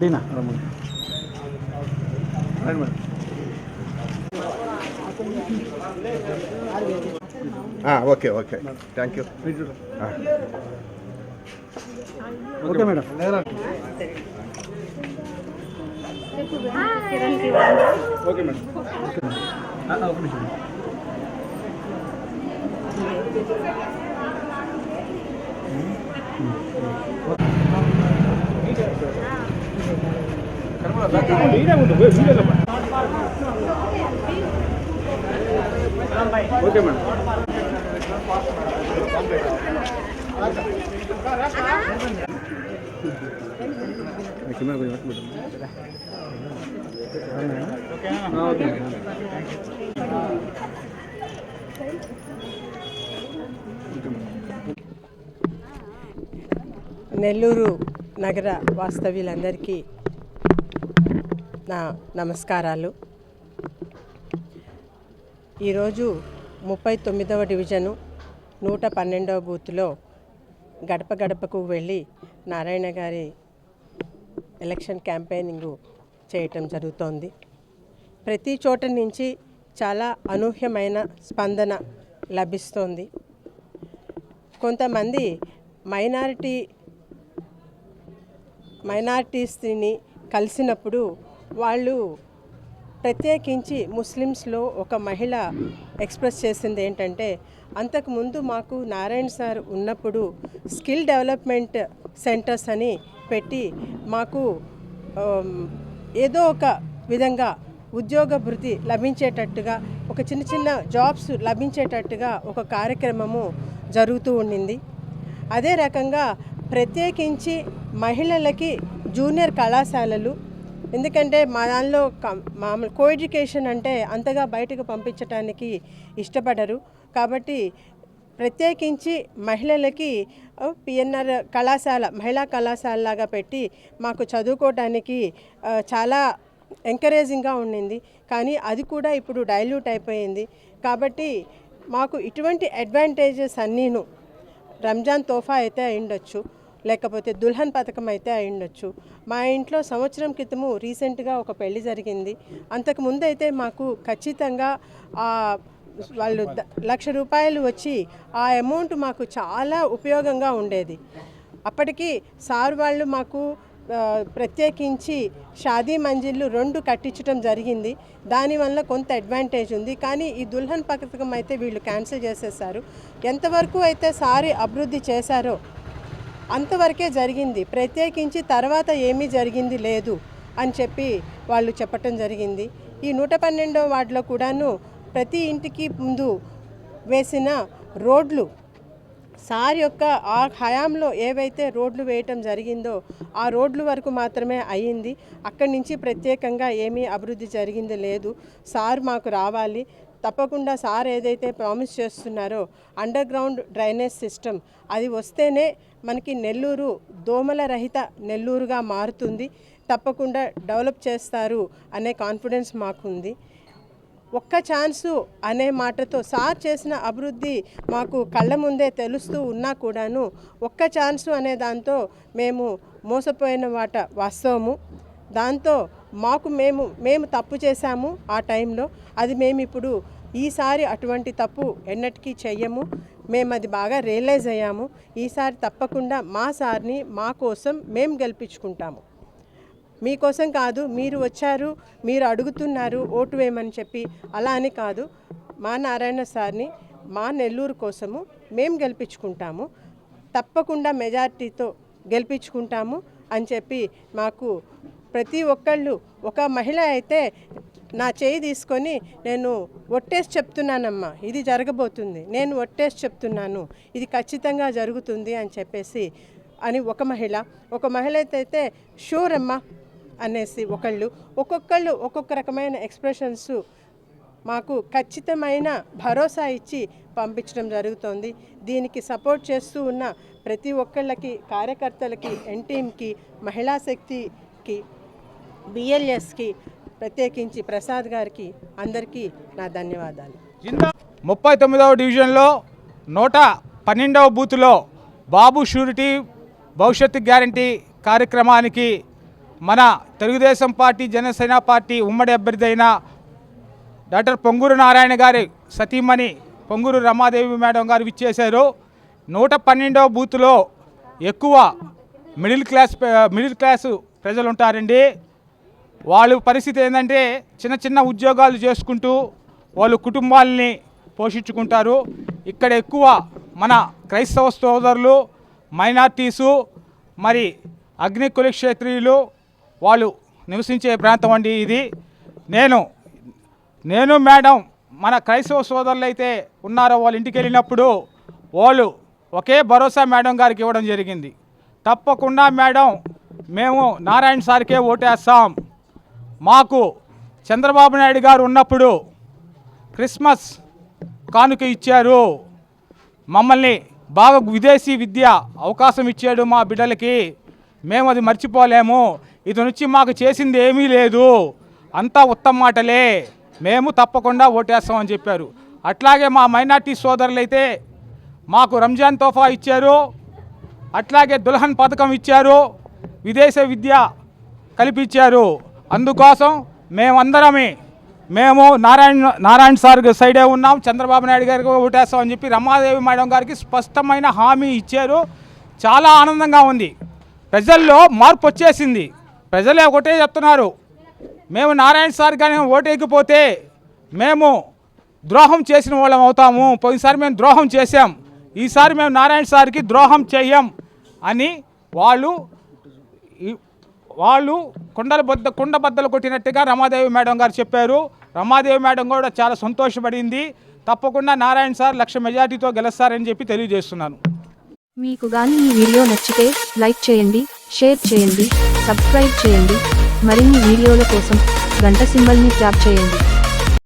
Dinah okay okay thank you okay madam okay madam ఒక నిమిషం okay madam camera కొంచెం పట్టుకుంటాం ఓకే నెల్లూరు నగర వాస్తవ్యులందరికీ నా నమస్కారాలు. ఈరోజు ముప్పై తొమ్మిదవ డివిజను నూట పన్నెండవ బూత్లో గడప గడపకు వెళ్ళి నారాయణ గారి ఎలక్షన్ క్యాంపెయినింగ్ చేయటం జరుగుతోంది. ప్రతి చోట నుంచి చాలా అనూహ్యమైన స్పందన లభిస్తోంది. కొంతమంది మైనారిటీ మైనారిటీస్ని కలిసినప్పుడు వాళ్ళు ప్రత్యేకించి ముస్లిమ్స్లో ఒక మహిళ ఎక్స్ప్రెస్ చేసింది ఏంటంటే అంతకుముందు మాకు నారాయణ సార్ ఉన్నప్పుడు స్కిల్ డెవలప్మెంట్ సెంటర్స్ అని పెట్టి మాకు ఏదో ఒక విధంగా ఉద్యోగ భృతి లభించేటట్టుగా ఒక చిన్న చిన్న జాబ్స్ లభించేటట్టుగా ఒక కార్యక్రమము జరుగుతూ ఉండింది. అదే రకంగా ప్రత్యేకించి మహిళలకి జూనియర్ కళాశాలలు. ఎందుకంటే మా దానిలో కం- మామూలు కో ఎడ్యుకేషన్ అంటే అంతగా బయటకు పంపించడానికి ఇష్టపడరు. కాబట్టి ప్రత్యేకించి మహిళలకి పిఎన్ఆర్ కళాశాల మహిళా కళాశాల లాగా పెట్టి మాకు చదువుకోవడానికి చాలా ఎంకరేజింగ్గా ఉండింది. కానీ అది కూడా ఇప్పుడు డైల్యూట్ అయిపోయింది. కాబట్టి మాకు ఇటువంటి అడ్వాంటేజెస్ అన్నీను రంజాన్ తోఫా అయితే అయిండొచ్చు లేకపోతే దుల్హన్ పథకం అయితే అయిండొచ్చు మా ఇంట్లో సంవత్సరం క్రితము రీసెంట్గా ఒక పెళ్ళి జరిగింది. అంతకు ముందు అయితే మాకు ఖచ్చితంగా వాళ్ళు లక్ష రూపాయలు వచ్చి ఆ అమౌంట్ మాకు చాలా ఉపయోగంగా ఉండేది. అప్పటికి సార్ వాళ్ళు మాకు ప్రత్యేకించి షాదీ మంజిళ్ళు రెండు కట్టించడం జరిగింది. దానివల్ల కొంత అడ్వాంటేజ్ ఉంది. కానీ ఈ దుల్హన్ పథకం అయితే వీళ్ళు క్యాన్సిల్ చేసేసారు. ఎంతవరకు అయితే సారి అభివృద్ధి చేశారో అంతవరకే జరిగింది. ప్రత్యేకించి తర్వాత ఏమీ జరిగింది లేదు అని చెప్పి వాళ్ళు చెప్పటం జరిగింది. ఈ నూట పన్నెండో వార్డులో కూడాను ప్రతి ఇంటికి ముందు వేసిన రోడ్లు సార్ యొక్క ఆ హయాంలో ఏవైతే రోడ్లు వేయటం జరిగిందో ఆ రోడ్లు వరకు మాత్రమే అయ్యింది. అక్కడి నుంచి ప్రత్యేకంగా ఏమీ అభివృద్ధి జరిగింది లేదు. సార్ మాకు రావాలి. తప్పకుండా సార్ ఏదైతే ప్రామిస్ చేస్తున్నారో అండర్ గ్రౌండ్ డ్రైనేజ్ సిస్టమ్ అది వస్తేనే మనకి నెల్లూరు దోమల రహిత నెల్లూరుగా మారుతుంది. తప్పకుండా డెవలప్ చేస్తారు అనే కాన్ఫిడెన్స్ మాకుంది. ఒక్క ఛాన్సు అనే మాటతో సార్ చేసిన అభివృద్ధి మాకు కళ్ళ ముందే తెలుస్తూ ఉన్నా కూడాను ఒక్క ఛాన్సు అనే దాంతో మేము మోసపోయిన మాట వాస్తవము. దాంతో మాకు మేము మేము తప్పు చేశాము ఆ టైంలో. అది మేము ఇప్పుడు ఈసారి అటువంటి తప్పు ఎన్నటికీ చెయ్యము. మేము అది బాగా రియలైజ్ అయ్యాము. ఈసారి తప్పకుండా మా సార్ని మా కోసం మేము గెలిపించుకుంటాము. మీకోసం కాదు మీరు వచ్చారు మీరు అడుగుతున్నారు ఓటు వేయమని చెప్పి అలా అని కాదు. మా నారాయణ సార్ని మా నెల్లూరు కోసము మేము గెలిపించుకుంటాము. తప్పకుండా మెజార్టీతో గెలిపించుకుంటాము అని చెప్పి మాకు ప్రతి ఒక్కళ్ళు ఒక మహిళ అయితే నా చేయి తీసుకొని నేను ఒట్టేసి చెప్తున్నానమ్మా ఇది జరగబోతుంది. నేను ఒట్టేసి చెప్తున్నాను ఇది ఖచ్చితంగా జరుగుతుంది అని చెప్పేసి అని ఒక మహిళ ఒక మహిళ అయితే షూర్ అమ్మా అనేసి ఒకళ్ళు ఒక్కొక్కళ్ళు ఒక్కొక్క రకమైన ఎక్స్ప్రెషన్స్ మాకు ఖచ్చితమైన భరోసా ఇచ్చి పంపించడం జరుగుతోంది. దీనికి సపోర్ట్ చేస్తూ ఉన్న ప్రతి ఒక్కళ్ళకి కార్యకర్తలకి ఎన్టీఎంకి మహిళా శక్తికి బిఎల్ఎస్కి ప్రత్యేకించి ప్రసాద్ గారికి అందరికీ నా ధన్యవాదాలు. ముప్పై తొమ్మిదవ డివిజన్లో నూట పన్నెండవ బూత్లో బాబు షూరిటీ భవిష్యత్తు గ్యారంటీ కార్యక్రమానికి మన తెలుగుదేశం పార్టీ జనసేన పార్టీ ఉమ్మడి అభ్యర్థి అయిన డాక్టర్ పొంగూరు నారాయణ గారి సతీమణి పొంగూరు రమాదేవి మేడం గారు విచ్చేశారు. నూట పన్నెండవ బూత్లో ఎక్కువ మిడిల్ క్లాస్ మిడిల్ క్లాసు ప్రజలు ఉంటారండి వాళ్ళ పరిస్థితి ఏంటంటే చిన్న చిన్న ఉద్యోగాలు చేసుకుంటూ వాళ్ళు కుటుంబాలని పోషించుకుంటారు. ఇక్కడ ఎక్కువ మన క్రైస్తవ సోదరులు మైనార్టీసు మరి అగ్ని కులక్షేత్రియులు వాళ్ళు నివసించే ప్రాంతం అండి ఇది. నేను నేను మేడం మన క్రైస్తవ సోదరులు అయితే ఉన్నారో వాళ్ళ ఇంటికి వెళ్ళినప్పుడు వాళ్ళు ఒకే భరోసా మేడం గారికి ఇవ్వడం జరిగింది. తప్పకుండా మేడం మేము నారాయణ సార్కే ఓటేస్తాం. మాకు చంద్రబాబు నాయుడు గారు ఉన్నప్పుడు క్రిస్మస్ కానుక ఇచ్చారు. మమ్మల్ని బాగా విదేశీ విద్య అవకాశం ఇచ్చాడు మా బిడ్డలకి. మేము అది మర్చిపోలేము. ఇది నుంచి మాకు చేసింది ఏమీ లేదు. అంతా ఉత్తమ మాటలే. మేము తప్పకుండా ఓటేస్తామని చెప్పారు. అట్లాగే మా మైనార్టీ సోదరులైతే మాకు రంజాన్ తోఫా ఇచ్చారు. అట్లాగే దుల్హన్ పథకం ఇచ్చారు. విదేశ విద్య కల్పించారు. అందుకోసం మేమందరమే మేము నారాయణ నారాయణ సార్ సైడే ఉన్నాం చంద్రబాబు నాయుడు గారికి ఓటేస్తాం అని చెప్పి రమాదేవి మేడం గారికి స్పష్టమైన హామీ ఇచ్చారు. చాలా ఆనందంగా ఉంది. ప్రజల్లో మార్పు వచ్చేసింది. ప్రజలే ఒకటే చెప్తున్నారు. మేము నారాయణ సార్ కానీ ఓటేయకపోతే మేము ద్రోహం చేసిన వాళ్ళం అవుతాము. పోయినసారి మేము ద్రోహం చేశాం. ఈసారి మేము నారాయణ సార్కి ద్రోహం చెయ్యం అని వాళ్ళు వాళ్ళు కుండల బద్ద కుండ బద్దలు కొట్టినట్టుగా రమాదేవి మేడం గారు చెప్పారు. రమాదేవి మేడం కూడా చాలా సంతోషపడింది. తప్పకుండా నారాయణ సార్ లక్ష మెజార్టీతో గెలుస్తారని చెప్పి తెలియజేస్తున్నాను. మీకు గాని ఈ వీడియో నచ్చితే లైక్ చేయండి షేర్ చేయండి సబ్స్క్రైబ్ చేయండి. మరిన్ని వీడియోల కోసం గంట సింబల్ని ట్యాప్ చేయండి.